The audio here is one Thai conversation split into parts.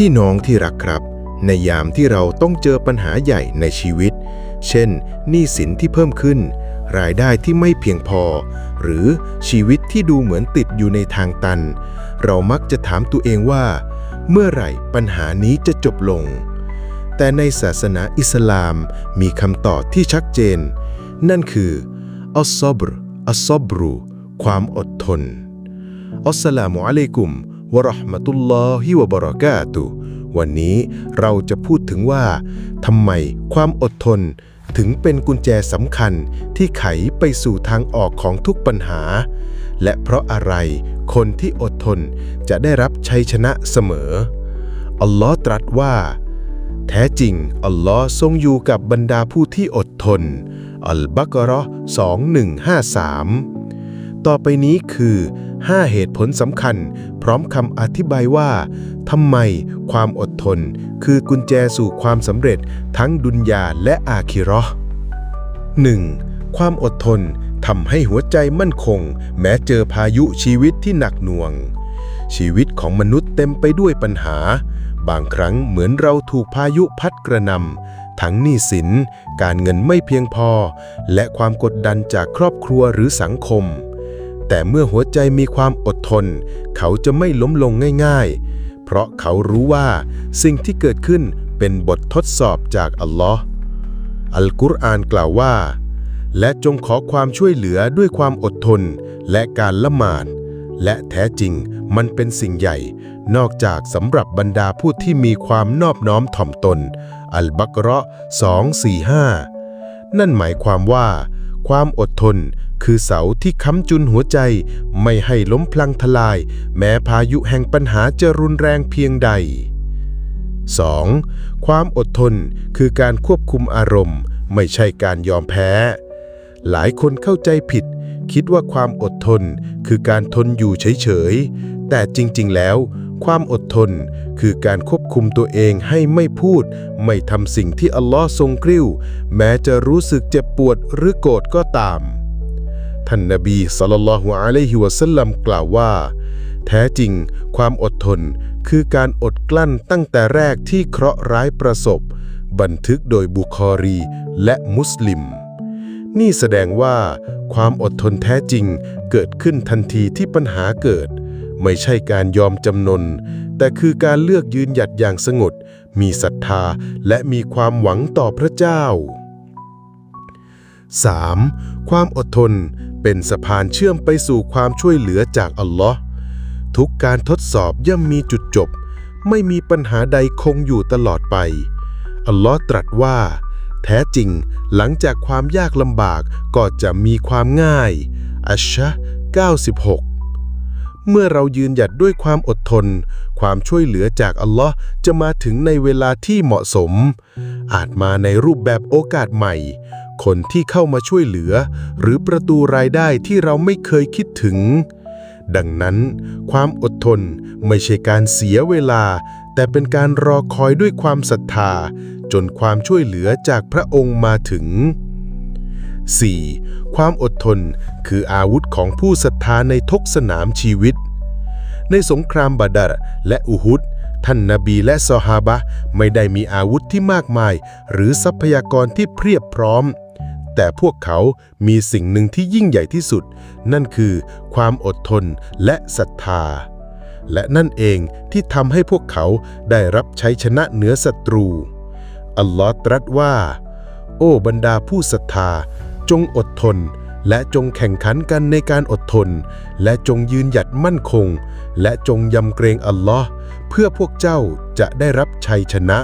พี่น้องที่รักครับ ในยามที่เราต้องเจอปัญหาใหญ่ในชีวิต เช่นหนี้สินที่เพิ่มขึ้น รายได้ที่ไม่เพียงพอ หรือชีวิตที่ดูเหมือนติดอยู่ในทางตัน เรามักจะถามตัวเองว่า เมื่อไหร่ปัญหานี้จะจบลง แต่ในศาสนาอิสลามมีคำตอบที่ชัดเจน นั่นคืออัสซอบรอัสซอบรูความอดทนอัสสลามุอะลัยกุม วะราะห์มะตุลลอฮิวะบะเราะกาตุวันนี้เราจะพูดถึงว่าทำไมความอดทนถึงเป็นกุญแจสำคัญที่ไขไปสู่ทางออกของทุกปัญหา และเพราะอะไรคนที่อดทนจะได้รับชัยชนะเสมอ อัลลอฮ์ตรัสว่า แท้จริง อัลลอฮ์ทรงอยู่กับบรรดาผู้ที่อดทน อัลบักรอ2153 ต่อไปนี้คือ 5 เหตุผลสำคัญ พร้อมคำอธิบายว่าทำไมความอดทน คือกุญแจสู่ความสำเร็จทั้งดุนยาและอาคิราะห์ 1. ความอดทนทำให้หัวใจมั่นคง แม้เจอพายุชีวิตที่หนักหน่วง ชีวิตของมนุษย์เต็มไปด้วยปัญหา บางครั้งเหมือนเราถูกพายุพัดกระหนำทั้งหนี้สิน การเงินไม่เพียงพอ และความกดดันจากครอบครัวหรือสังคม แต่เมื่อหัวใจมีความอดทน เขาจะไม่ล้มลงง่ายๆ เพราะเขารู้ว่าสิ่งที่เกิดขึ้นเป็นบททดสอบจากอัลลอฮ์อัลกุรอานกล่าวว่า และจงขอความช่วยเหลือด้วยความอดทนและการละหมาด และแท้จริงมันเป็นสิ่งใหญ่ นอกจากสำหรับบรรดาผู้ที่มีความนอบน้อมถ่อมตน อัลบักราะห์245 นั่นหมายความว่า ความอดทน คือเสาที่ค้ำจุนหัวใจ ไม่ให้ล้มพลังทลาย แม้พายุแห่งปัญหาจะรุนแรงเพียงใด 2. ความอดทนคือการควบคุมอารมณ์ ไม่ใช่การยอมแพ้ หลายคนเข้าใจผิด คิดว่าความอดทนคือการทนอยู่เฉยๆ แต่จริงๆ แล้ว ความอดทนคือการควบคุมตัวเองให้ไม่พูด ไม่ทำสิ่งที่อัลลอฮ์ทรงกริ้ว แม้จะรู้สึกเจ็บปวดหรือโกรธก็ตาม ท่านนบีศ็อลลัลลอฮุอะลัยฮิวะซัลลัมกล่าวว่า แท้จริง ความอดทน คือการอดกลั้นตั้งแต่แรกที่เคราะห์ร้ายประสบ บันทึกโดยบุคอรีและมุสลิม นี่แสดงว่า ความอดทนแท้จริงเกิดขึ้นทันทีที่ปัญหาเกิด ไม่ใช่การยอมจำนน แต่คือการเลือกยืนหยัดอย่างสงบมีศรัทธาและมีความหวังต่อพระเจ้า 3. ความอดทน เป็นสะพานเชื่อมไปสู่ความช่วยเหลือจากอัลลอฮ์ทุกการทดสอบย่อมมีจุดจบ ไม่มีปัญหาใดคงอยู่ตลอดไป อัลลอฮ์ตรัสว่า แท้จริงหลังจากความยากลำบากก็จะมีความง่ายอัชชะ96เมื่อเรายืนหยัดด้วยความอดทน ความช่วยเหลือจากอัลลอฮ์จะมาถึงในเวลาที่เหมาะสม อาจมาในรูปแบบโอกาสใหม่ คนที่เข้ามาช่วยเหลือ หรือประตูรายได้ที่เราไม่เคยคิดถึง ดังนั้น ความอดทนไม่ใช่การเสียเวลา แต่เป็นการรอคอยด้วยความศรัทธา จนความช่วยเหลือจากพระองค์มาถึง 4. ความอดทนคืออาวุธของผู้ศรัทธาในทุกสนามชีวิต ในสงครามบาดาร์และอุฮุดท่านนาบีและซอฮาบะไม่ได้มีอาวุธที่มากมาย หรือทรัพยากรที่เพียบพร้อม แต่พวกเขามีสิ่งหนึ่งที่ยิ่งใหญ่ที่สุด นั่นคือความอดทนและศรัทธา และนั่นเองที่ทำให้พวกเขาได้รับชัยชนะเหนือศัตรู อัลลอฮ์ตรัสว่า โอ้บรรดาผู้ศรัทธา จงอดทน และจงแข่งขันกันในการอดทน และจงยืนหยัดมั่นคง และจงยำเกรงอัลลอฮ์เพื่อพวกเจ้าจะได้รับชัยชนะ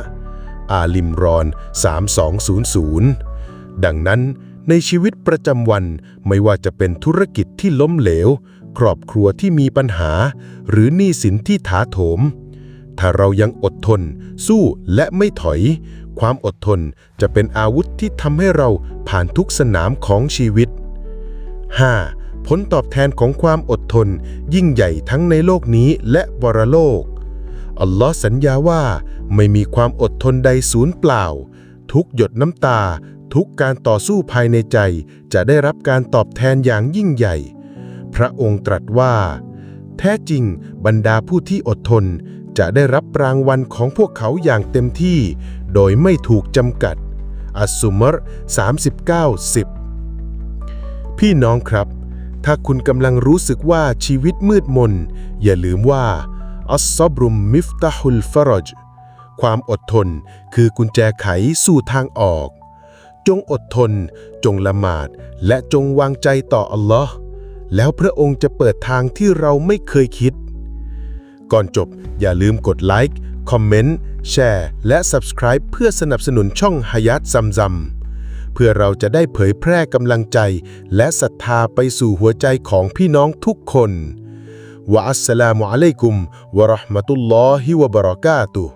อาลิมรอน 3200 ดังนั้นในชีวิตประจำวันไม่ว่าจะเป็นธุรกิจที่ล้มเหลว ครอบครัวที่มีปัญหา หรือหนี้สินที่ถาโถม ถ้าเรายังอดทน สู้และไม่ถอย ความอดทนจะเป็นอาวุธที่ทำให้เราผ่านทุกสนามของชีวิต 5. ผลตอบแทนของความอดทน ยิ่งใหญ่ทั้งในโลกนี้และบรโลก อัลลอฮ์สัญญาว่าไม่มีความอดทนใดสูญเปล่า ทุกหยดน้ำตา ทุกการต่อสู้ภายในใจจะได้รับการตอบแทนอย่างยิ่งใหญ่ พระองค์ตรัสว่า แท้จริงบรรดาผู้ที่อดทน จะได้รับรางวัลของพวกเขาอย่างเต็มที่ โดยไม่ถูกจำกัด อัสซุมร39 10 พี่น้องครับ ถ้าคุณกำลังรู้สึกว่าชีวิตมืดมน อย่าลืมว่าอัสซอบรุมมิฟตาฮุลฟารจความอดทนคือกุญแจไขสู่ทางออก จงอดทน จงละหมาด และจงวางใจต่ออัลลอฮ์แล้วพระองค์จะเปิดทางที่เราไม่เคยคิด ก่อนจบอย่าลืมกดไลค์คอมเมนต์แชร์และ Subscribe เพื่อสนับสนุนช่องฮายัตซัมซัมเพื่อเราจะได้เผยแพร่กำลังใจ และศรัทธาไปสู่หัวใจของพี่น้องทุกคนวะอัสสลามุอะลัยกุมวะราะห์มะตุลลอฮิวะบะเราะกาตุฮ์